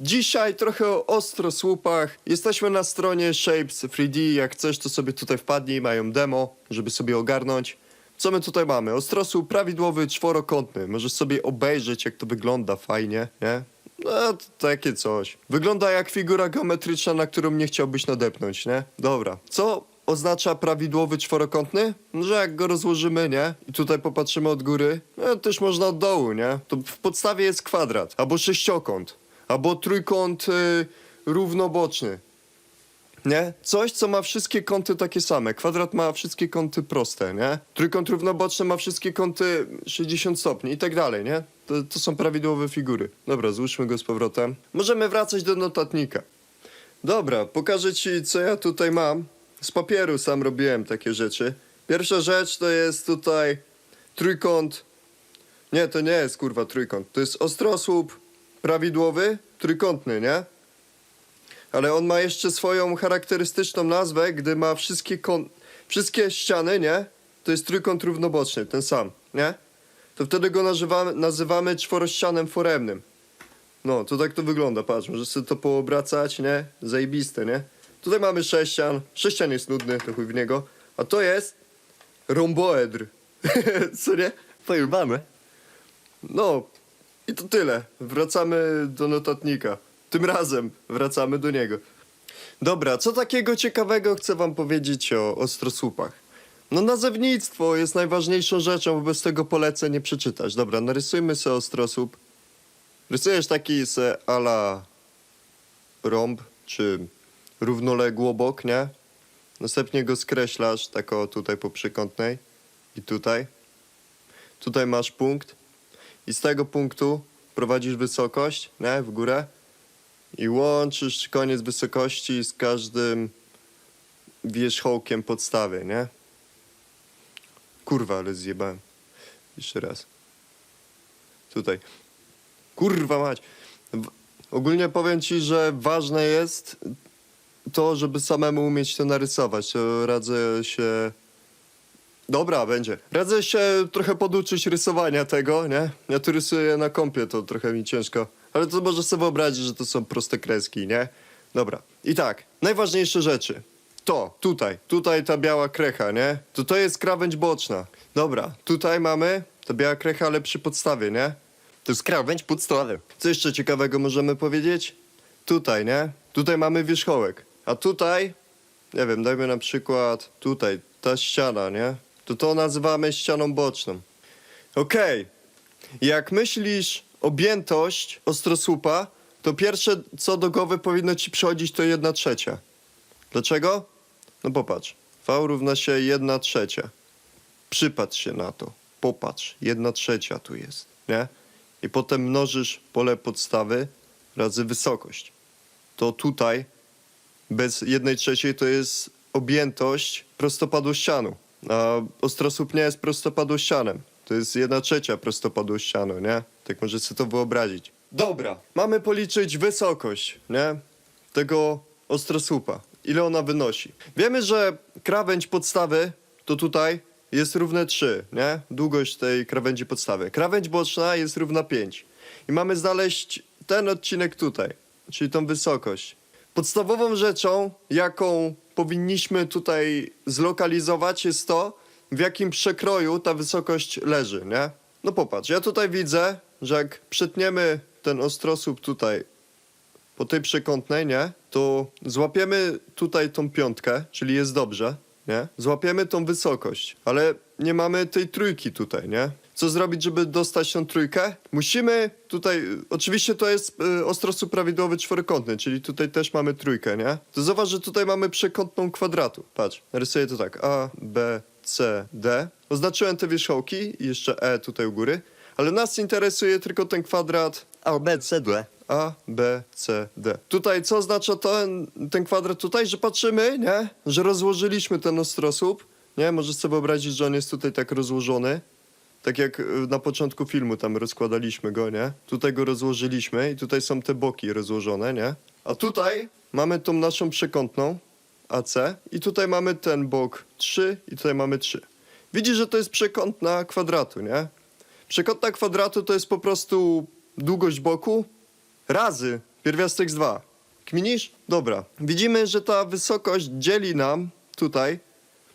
dzisiaj trochę o ostrosłupach. Jesteśmy na stronie Shapes 3D. Jak chcesz, to sobie tutaj wpadnij. Mają demo, żeby sobie ogarnąć. Co my tutaj mamy? Ostrosłup prawidłowy, czworokątny. Możesz sobie obejrzeć, jak to wygląda fajnie, nie? No, takie coś. Wygląda jak figura geometryczna, na którą nie chciałbyś nadepnąć, nie? Dobra. Co oznacza prawidłowy czworokątny? No, Że jak go rozłożymy, nie? I tutaj popatrzymy od góry, no, też można od dołu, nie? To w podstawie jest kwadrat, albo sześciokąt, albo trójkąt y, równoboczny. Nie? Coś, co ma wszystkie kąty takie same. Kwadrat ma wszystkie kąty proste, nie? Trójkąt równoboczny ma wszystkie kąty 60 stopni i tak dalej, nie? To, to są prawidłowe figury. Dobra, złóżmy go z powrotem. Możemy wracać do notatnika. Dobra, pokażę ci, co ja tutaj mam. Z papieru sam robiłem takie rzeczy. Pierwsza rzecz to jest tutaj trójkąt. Nie, to nie jest kurwa trójkąt. To jest ostrosłup prawidłowy, trójkątny, nie? Ale on ma jeszcze swoją charakterystyczną nazwę, gdy ma wszystkie kąt... wszystkie ściany, nie? To jest trójkąt równoboczny, ten sam, nie? To wtedy go nazywamy, nazywamy czworościanem foremnym. No, to tak to wygląda, patrz, możesz sobie to poobracać, nie? Zajebiste, nie? Tutaj mamy sześcian. Sześcian jest nudny, to chuj w niego. A to jest romboedr. Co nie? Pojebane. No, i to tyle. Wracamy do notatnika. Tym razem wracamy do niego. Dobra, co takiego ciekawego chcę wam powiedzieć o ostrosłupach? No nazewnictwo jest najważniejszą rzeczą, bo bez tego polecę nie przeczytać. Dobra, narysujmy sobie ostrosłup. Rysujesz taki se ala rąb, czy równoległobok, nie? Następnie go skreślasz, tak o tutaj po przekątnej i tutaj. Tutaj masz punkt i z tego punktu prowadzisz wysokość, nie, w górę i łączysz koniec wysokości z każdym wierzchołkiem podstawy, nie? Kurwa, ale zjebałem. Jeszcze raz. Tutaj. Kurwa mać. W- Ogólnie powiem ci, że ważne jest to, żeby samemu umieć to narysować. To radzę się Dobra, będzie. Radzę się trochę poduczyć rysowania tego, nie? Ja tu rysuję na kompie, to trochę mi ciężko. Ale to możesz sobie wyobrazić, że to są proste kreski, nie? Dobra. I tak, najważniejsze rzeczy. To, tutaj, tutaj ta biała krecha, nie? To to jest krawędź boczna. Dobra, tutaj mamy ta biała krecha, ale przy podstawie, nie? To jest krawędź podstawy. Co jeszcze ciekawego możemy powiedzieć? Tutaj, nie? Tutaj mamy wierzchołek. A tutaj, nie wiem, dajmy na przykład tutaj, ta ściana, nie? To to nazywamy ścianą boczną. Okej. Jak myślisz objętość ostrosłupa, to pierwsze co do głowy powinno ci przychodzić to jedna trzecia. Dlaczego? No popatrz. V równa się jedna trzecia. Przypatrz się na to. Popatrz. Jedna trzecia tu jest, nie? I potem mnożysz pole podstawy razy wysokość. To tutaj bez jednej trzeciej to jest objętość prostopadłościanu. A ostrosłup nie jest prostopadłościanem. To jest jedna trzecia prostopadłościanu, nie? Tak możesz sobie to wyobrazić. Dobra, mamy policzyć wysokość, nie? Tego ostrosłupa. Ile ona wynosi. Wiemy, że krawędź podstawy to tutaj jest równe 3, nie? Długość tej krawędzi podstawy. Krawędź boczna jest równa 5. I mamy znaleźć ten odcinek tutaj, czyli tą wysokość. Podstawową rzeczą, jaką powinniśmy tutaj zlokalizować, jest to, w jakim przekroju ta wysokość leży, nie? No popatrz, ja tutaj widzę, że jak przetniemy ten ostrosłup tutaj po tej przekątnej, nie? To złapiemy tutaj tą piątkę, czyli jest dobrze, nie? Złapiemy tą wysokość, ale nie mamy tej trójki tutaj, nie? Co zrobić, żeby dostać tą trójkę? Musimy tutaj, oczywiście to jest y, ostrosłup prawidłowy czworokątny, czyli tutaj też mamy trójkę, nie? To zauważ, że tutaj mamy przekątną kwadratu. Patrz, rysuję to tak, A, B, C, D. Oznaczyłem te wierzchołki i jeszcze E tutaj u góry, ale nas interesuje tylko ten kwadrat A, B, C, D. a, B, C, D. Tutaj co oznacza ten, ten kwadrat tutaj? Że patrzymy, nie? Że rozłożyliśmy ten ostrosłup, nie? Możesz sobie wyobrazić, że on jest tutaj tak rozłożony. Tak jak y, na początku filmu tam rozkładaliśmy go, nie? Tutaj go rozłożyliśmy i tutaj są te boki rozłożone, nie? A tutaj mamy tą naszą przekątną AC i tutaj mamy ten bok 3 i tutaj mamy 3. Widzisz, że to jest przekątna kwadratu, nie? Przekątna kwadratu to jest po prostu długość boku razy Pierwiastek z 2. Kminisz? Dobra. Widzimy, że ta wysokość dzieli nam tutaj,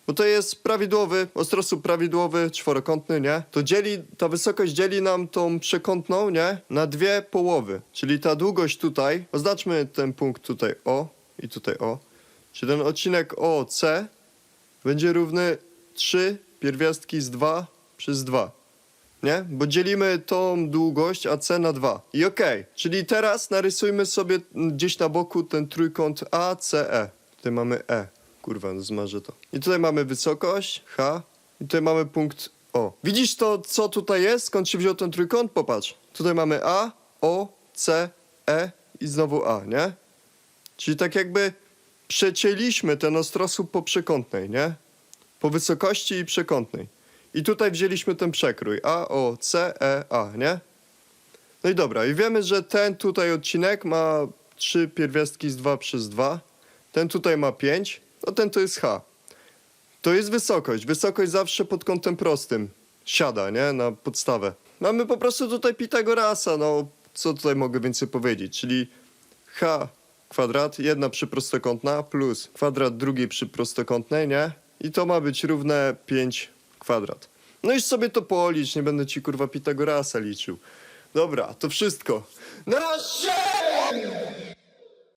bo to jest prawidłowy, ostrosłup prawidłowy, czworokątny, nie? To dzieli, ta wysokość dzieli nam tą przekątną, nie? Na dwie połowy. Czyli ta długość tutaj, oznaczmy ten punkt tutaj O i tutaj O. Czyli ten odcinek OC będzie równy 3 pierwiastki z 2 przez 2. Nie? Bo dzielimy tą długość AC na 2. I okej, czyli teraz narysujmy sobie gdzieś na boku ten trójkąt ACE. Tutaj mamy E. Kurwa, no zmarzę to. I tutaj mamy wysokość H. I tutaj mamy punkt O. Widzisz to, co tutaj jest? Skąd się wziął ten trójkąt? Popatrz. Tutaj mamy A, O, C, E i znowu A, nie? Czyli tak jakby przecięliśmy ten ostrosłup po przekątnej, nie? Po wysokości i przekątnej. I tutaj wzięliśmy ten przekrój A, O, C, E, A, nie? No i dobra, i wiemy, że ten tutaj odcinek ma 3 pierwiastki z 2 przez 2. Ten tutaj ma 5, no ten to jest H. To jest wysokość. Wysokość zawsze pod kątem prostym siada, nie? Na podstawę. Mamy po prostu tutaj Pitagorasa, no co tutaj mogę więcej powiedzieć, czyli H kwadrat, jedna przyprostokątna plus kwadrat drugiej przyprostokątnej, nie? I to ma być równe 5 kwadrat. No już sobie to policz, nie będę ci kurwa Pitagorasa liczył. Dobra, to wszystko. Na razie!